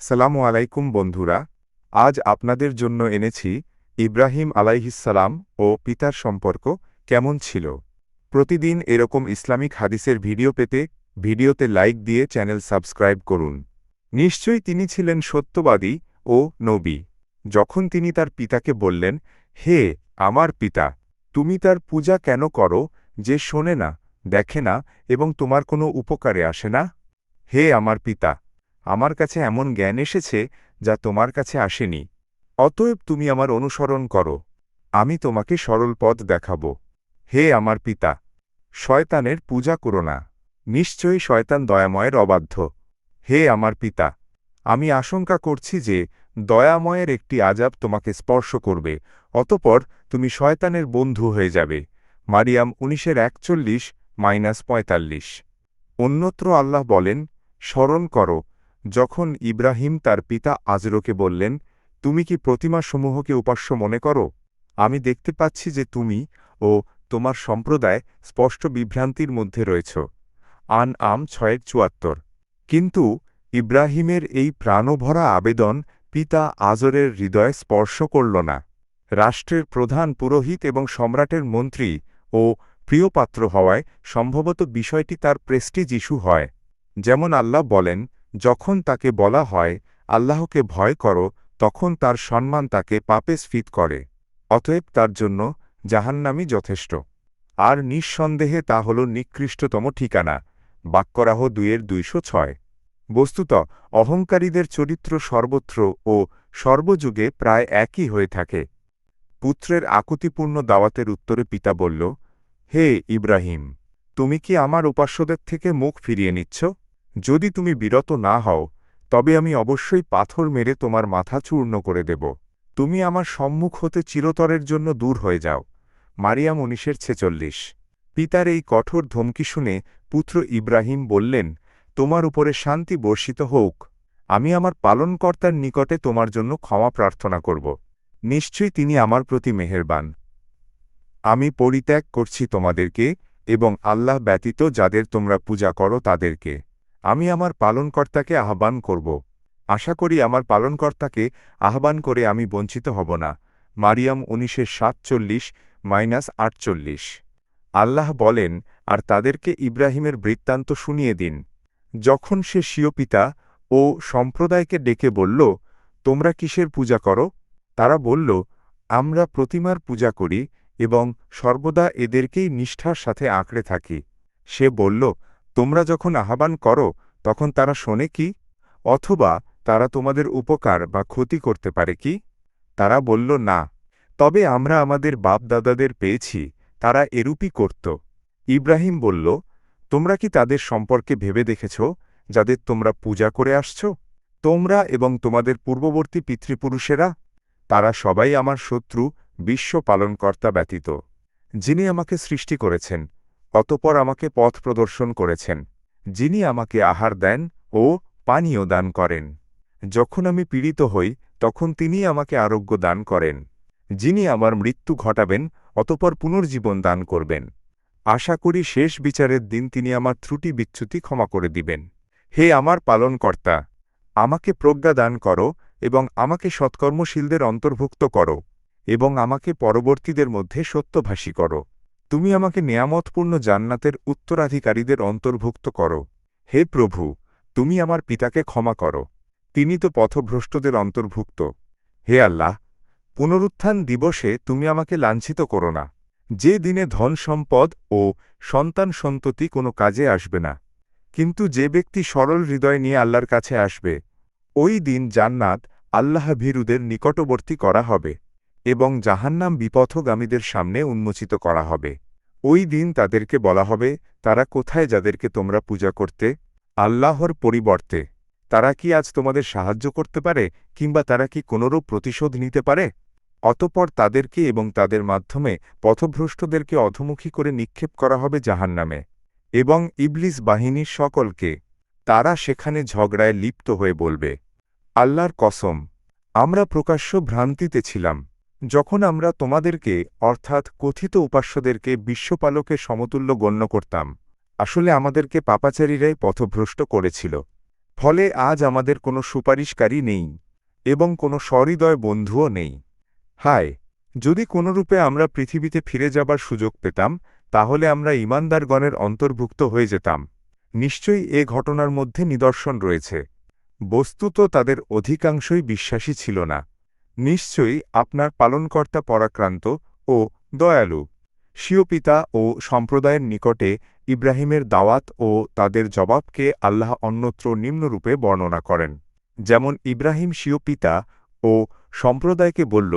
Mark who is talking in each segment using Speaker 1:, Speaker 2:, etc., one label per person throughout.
Speaker 1: সালামু আলাইকুম বন্ধুরা, আজ আপনাদের জন্য এনেছি ইব্রাহিম আলাইহিসসালাম ও পিতার সম্পর্ক কেমন ছিল। প্রতিদিন এরকম ইসলামিক হাদিসের ভিডিও পেতে ভিডিওতে লাইক দিয়ে চ্যানেল সাবস্ক্রাইব করুন। নিশ্চয়ই তিনি ছিলেন সত্যবাদী ও নবী। যখন তিনি তার পিতাকে বললেন, হে আমার পিতা, তুমি তার পূজা কেন করো যে শোনে না, দেখে না এবং তোমার কোনো উপকারে আসে না? হে আমার পিতা আমার কাছে এমন জ্ঞান এসেছে যা তোমার কাছে আসেনি। অতএব তুমি আমার অনুসরণ করো। আমি তোমাকে সরল পথ দেখাব। হে আমার পিতা! শয়তানের পূজা করো না। নিশ্চয়ই শয়তান দয়াময়ের অবাধ্য। হে আমার পিতা! আমি আশঙ্কা করছি যে দয়াময়ের একটি আজাব তোমাকে স্পর্শ করবে, অতপর তুমি শয়তানের বন্ধু হয়ে যাবে। মারিয়াম উনিশের একচল্লিশ মাইনাস পঁয়তাল্লিশ। অন্যত্র আল্লাহ বলেন, স্মরণ করো যখন ইব্রাহিম তার পিতা আজরোকে বললেন, তুমি কি প্রতিমাসমূহকে উপাস্য মনে করো? আমি দেখতে পাচ্ছি যে তুমি ও তোমার সম্প্রদায় স্পষ্ট বিভ্রান্তির মধ্যে রয়েছ। আন আম ছয়ের চুয়াত্তর। কিন্তু ইব্রাহিমের এই প্রাণভরা আবেদন পিতা আজরের হৃদয় স্পর্শ করল না। রাষ্ট্রের প্রধান পুরোহিত এবং সম্রাটের মন্ত্রী ও প্রিয়পাত্র হওয়ায় সম্ভবত বিষয়টি তার প্রেস্টিজ ইস্যু হয়। যেমন আল্লাহ বলেন যখন তাকে বলা হয়, আল্লাহকে ভয় করো, তখন তার সম্মান তাকে পাপে স্ফীত করে, অতএব তার জন্য জাহান্নামই যথেষ্ট। আর নিঃসন্দেহে তা হল নিকৃষ্টতম ঠিকানা। বাক্যরাহ দুইয়ের দুইশো ছয়। বস্তুত, অহংকারীদের চরিত্র সর্বত্র ও সর্বযুগে প্রায় একই হয়ে থাকে। পুত্রের আকুতিপূর্ণ দাওয়াতের উত্তরে পিতা বলল, হে ইব্রাহিম, তুমি কি আমার উপাস্যদের থেকে মুখ ফিরিয়ে নিচ্ছ? যদি তুমি বিরত না হও, তবে আমি অবশ্যই পাথর মেরে তোমার মাথা চূর্ণ করে দেব। তুমি আমার সম্মুখ হতে চিরতরের জন্য দূর হয়ে যাও। মারিয়াম উনিশের ছেচল্লিশ। পিতার এই কঠোর ধমকি শুনে পুত্র ইব্রাহিম বললেন, তোমার উপরে শান্তি বর্ষিত হোক। আমি আমার পালনকর্তার নিকটে তোমার জন্য ক্ষমা প্রার্থনা করব। নিশ্চয়ই তিনি আমার প্রতি মেহেরবান। আমি পরিত্যাগ করছি তোমাদেরকে এবং আল্লাহ ব্যতীত যাদের তোমরা পূজা করো তাদেরকে। আমি আমার পালনকর্তাকে আহ্বান করব। আশা করি আমার পালনকর্তাকে আহ্বান করে আমি বঞ্চিত হব না। মারিয়াম উনিশে সাতচল্লিশ মাইনাস আটচল্লিশ আল্লাহ বলেন, আর তাদেরকে ইব্রাহিমের বৃত্তান্ত শুনিয়ে দিন। যখন সে স্বীয় পিতা ও সম্প্রদায়কে ডেকে বলল, তোমরা কিসের পূজা করো? তারা বলল, আমরা প্রতিমার পূজা করি এবং সর্বদা এদেরকেই নিষ্ঠার সাথে আঁকড়ে থাকি। সে বলল তোমরা যখন আহ্বান করো, তখন তারা শোনে কি? অথবা তারা তোমাদের উপকার বা ক্ষতি করতে পারে কি? তারা বলল, না। তবে আমরা আমাদের বাপদাদাদের পেয়েছি, তারা এরূপই করত। ইব্রাহিম বলল, তোমরা কি তাদের সম্পর্কে ভেবে দেখেছ, যাদের তোমরা পূজা করে আসছ? তোমরা এবং তোমাদের পূর্ববর্তী পিতৃপুরুষেরা? তারা সবাই আমার শত্রু, বিশ্ব পালনকর্তা ব্যতীত, যিনি আমাকে সৃষ্টি করেছেন। অতপর আমাকে পথ প্রদর্শন করেছেন। যিনি আমাকে আহার দেন ও পানীয় দান করেন। যখন আমি পীড়িত হই, তখন তিনি আমাকে আরোগ্য দান করেন। যিনি আমার মৃত্যু ঘটাবেন, অতপর পুনর্জীবন দান করবেন। আশা করি শেষ বিচারের দিন তিনি আমার ত্রুটি বিচ্যুতি ক্ষমা করে দিবেন। হে আমার পালনকর্তা, আমাকে প্রজ্ঞা দান করো এবং আমাকে সৎকর্মশীলদের অন্তর্ভুক্ত করো এবং আমাকে পরবর্তীদের মধ্যে সত্যভাষী করো। তুমি আমাকে নেয়ামতপূর্ণ জান্নাতের উত্তরাধিকারীদের অন্তর্ভুক্ত করো। হে প্রভু, তুমি আমার পিতাকে ক্ষমা করো। তিনি তো পথভ্রষ্টদের অন্তর্ভুক্ত। হে আল্লাহ, পুনরুত্থান দিবসে তুমি আমাকে লাঞ্ছিত করো না। যে দিনে ধন সম্পদ ও সন্তান সন্ততি কোনো কাজে আসবে না। কিন্তু যে ব্যক্তি সরল হৃদয় নিয়ে আল্লাহর কাছে আসবে, ওই দিন জান্নাত আল্লাহ ভীরুদের নিকটবর্তী করা হবে। এবং জাহান্নাম বিপথগামীদের সামনে উন্মোচিত করা হবে। ওই দিন তাদেরকে বলা হবে, তারা কোথায় যাদেরকে তোমরা পূজা করতে? আল্লাহর পরিবর্তে। তারা কি আজ তোমাদের সাহায্য করতে পারে, কিংবা তারা কি কোনরূপ প্রতিশোধ নিতে পারে? অতপর তাদেরকে এবং তাদের মাধ্যমে পথভ্রষ্টদেরকে অধমুখী করে নিক্ষেপ করা হবে জাহান্নামে। এবং ইবলিস বাহিনীর সকলকে, তারা সেখানে ঝগড়ায় লিপ্ত হয়ে বলবে, আল্লাহর কসম, আমরা প্রকাশ্য ভ্রান্তিতে ছিলাম। যখন আমরা তোমাদেরকে, অর্থাৎ কথিত উপাস্যদেরকে বিশ্বপালকে সমতুল্য গণ্য করতাম, আসলে আমাদেরকে পাপাচারীরাই পথভ্রষ্ট করেছিল। ফলে আজ আমাদের কোনো সুপারিশকারী নেই, এবং কোনো সহৃদয় বন্ধুও নেই। হায়, যদি কোনরূপে আমরা পৃথিবীতে ফিরে যাবার সুযোগ পেতাম, তাহলে আমরা ইমানদারগণের অন্তর্ভুক্ত হয়ে যেতাম। নিশ্চয়ই এ ঘটনার মধ্যে নিদর্শন রয়েছে। বস্তুত তাদের অধিকাংশই বিশ্বাসী ছিল না। নিশ্চয়ই আপনার পালনকর্তা পরাক্রান্ত ও দয়ালু। স্বীয় পিতা ও সম্প্রদায়ের নিকটে ইব্রাহিমের দাওয়াত ও তাদের জবাবকে আল্লাহ অন্যত্র নিম্নরূপে বর্ণনা করেন। যেমন ইব্রাহিম স্বীয় পিতা ও সম্প্রদায়কে বলল,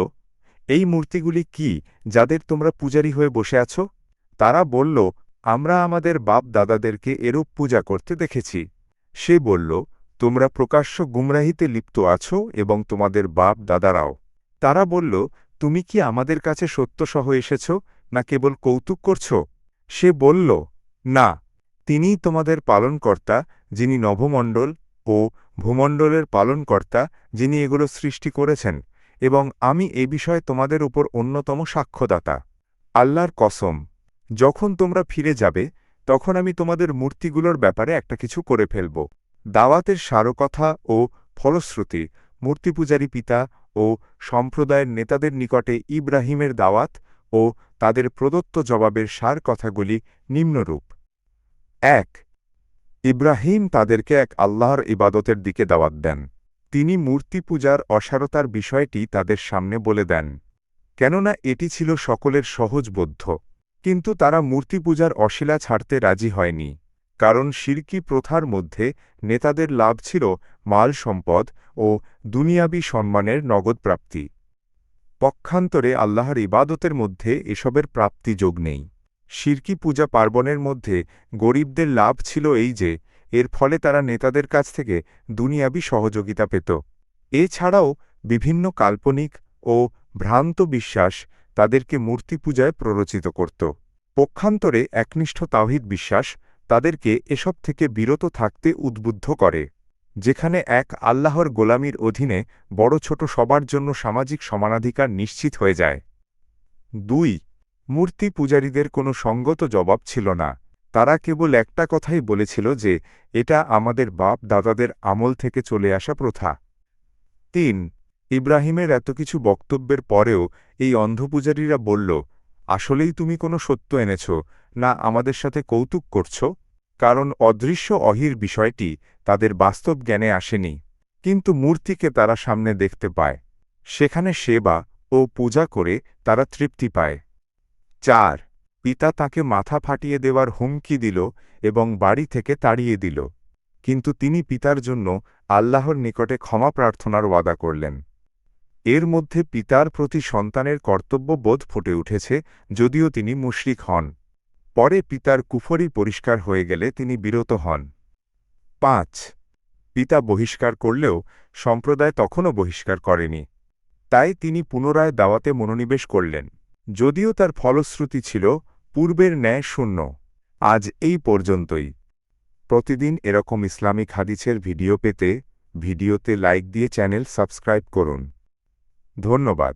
Speaker 1: এই মূর্তিগুলি কি যাদের তোমরা পূজারী হয়ে বসে আছো? তারা বলল, আমরা আমাদের বাপ দাদাদেরকে এরূপ পূজা করতে দেখেছি। সে বলল তোমরা প্রকাশ্য গুমরাহিতে লিপ্ত আছো এবং তোমাদের বাপ দাদারাও। তারা বলল, তুমি কি আমাদের কাছে সত্যসহ এসেছ, না কেবল কৌতুক করছ? সে বলল, না, তিনিই তোমাদের পালনকর্তা, যিনি নভমণ্ডল ও ভূমণ্ডলের পালনকর্তা, যিনি এগুলো সৃষ্টি করেছেন, এবং আমি এ বিষয়ে তোমাদের উপর অন্যতম সাক্ষ্যদাতা। আল্লাহর কসম, যখন তোমরা ফিরে যাবে, তখন আমি তোমাদের মূর্তিগুলোর ব্যাপারে একটা কিছু করে ফেলব। দাওয়াতের সারকথা ও ফলশ্রুতি, মূর্তিপূজারী পিতা ও সম্প্রদায়ের নেতাদের নিকটে ইব্রাহিমের দাওয়াত ও তাদের প্রদত্ত জবাবের সার কথাগুলি নিম্নরূপ। এক, ইব্রাহিম তাদেরকে এক আল্লাহর ইবাদতের দিকে দাওয়াত দেন। তিনি মূর্তি পূজার অসারতার বিষয়টি তাদের সামনে বলে দেন, কেননা এটি ছিল সকলের সহজবোধ্য কিন্তু তারা মূর্তি পূজার অশিলা ছাড়তে রাজি হয়নি। কারণ শিরকি প্রথার মধ্যে নেতাদের লাভ ছিল মাল সম্পদ ও দুনিয়াবি সম্মানের নগদ প্রাপ্তি। পক্ষান্তরে আল্লাহর ইবাদতের মধ্যে এসবের প্রাপ্তি যোগ নেই। শিরকি পূজা পার্বণের মধ্যে গরিবদের লাভ ছিল এই যে, এর ফলে তারা নেতাদের কাছ থেকে দুনিয়াবি সহযোগিতা পেত। এছাড়াও বিভিন্ন কাল্পনিক ও ভ্রান্ত বিশ্বাস তাদেরকে মূর্তি পূজায় প্ররোচিত করত। পক্ষান্তরে একনিষ্ঠ তাওহিদ বিশ্বাস তাদেরকে এসব থেকে বিরত থাকতে উদ্বুদ্ধ করে, যেখানে এক আল্লাহর গোলামির অধীনে বড় ছোট সবার জন্য সামাজিক সমানাধিকার নিশ্চিত হয়ে যায়। দুই, মূর্তি পূজারীদের কোনো সঙ্গত জবাব ছিল না। তারা কেবল একটা কথাই বলেছিল যে, এটা আমাদের বাপ দাদাদের আমল থেকে চলে আসা প্রথা। তিন, ইব্রাহিমের এত কিছু বক্তব্যের পরেও এই অন্ধপূজারীরা বলল আসলেই তুমি কোনো সত্য এনেছ, না আমাদের সাথে কৌতুক করছ? কারণ অদৃশ্য অহির বিষয়টি তাদের বাস্তব জ্ঞানে আসেনি, কিন্তু মূর্তিকে তারা সামনে দেখতে পায়। সেখানে সেবা ও পূজা করে তারা তৃপ্তি পায়। চার, পিতা তাকে মাথা ফাটিয়ে দেওয়ার হুমকি দিল এবং বাড়ি থেকে তাড়িয়ে দিল। কিন্তু তিনি পিতার জন্য আল্লাহর নিকটে ক্ষমা প্রার্থনার ওয়াদা করলেন। এর মধ্যে পিতার প্রতি সন্তানের কর্তব্যবোধ ফুটে উঠেছে, যদিও তিনি মুশরিক হন। পরে পিতার কুফরি পরিষ্কার হয়ে গেলে তিনি বিরত হন। পাঁচ। পিতা বহিষ্কার করলেও সম্প্রদায় তখনও বহিষ্কার করেনি। তাই তিনি পুনরায় দাওয়াতে মনোনিবেশ করলেন। যদিও তার ফলশ্রুতি ছিল, পূর্বের ন্যায় শূন্য। আজ এই পর্যন্তই। প্রতিদিন এরকম ইসলামিক হাদিসের ভিডিও পেতে ভিডিওতে লাইক দিয়ে চ্যানেল সাবস্ক্রাইব করুন। ধন্যবাদ।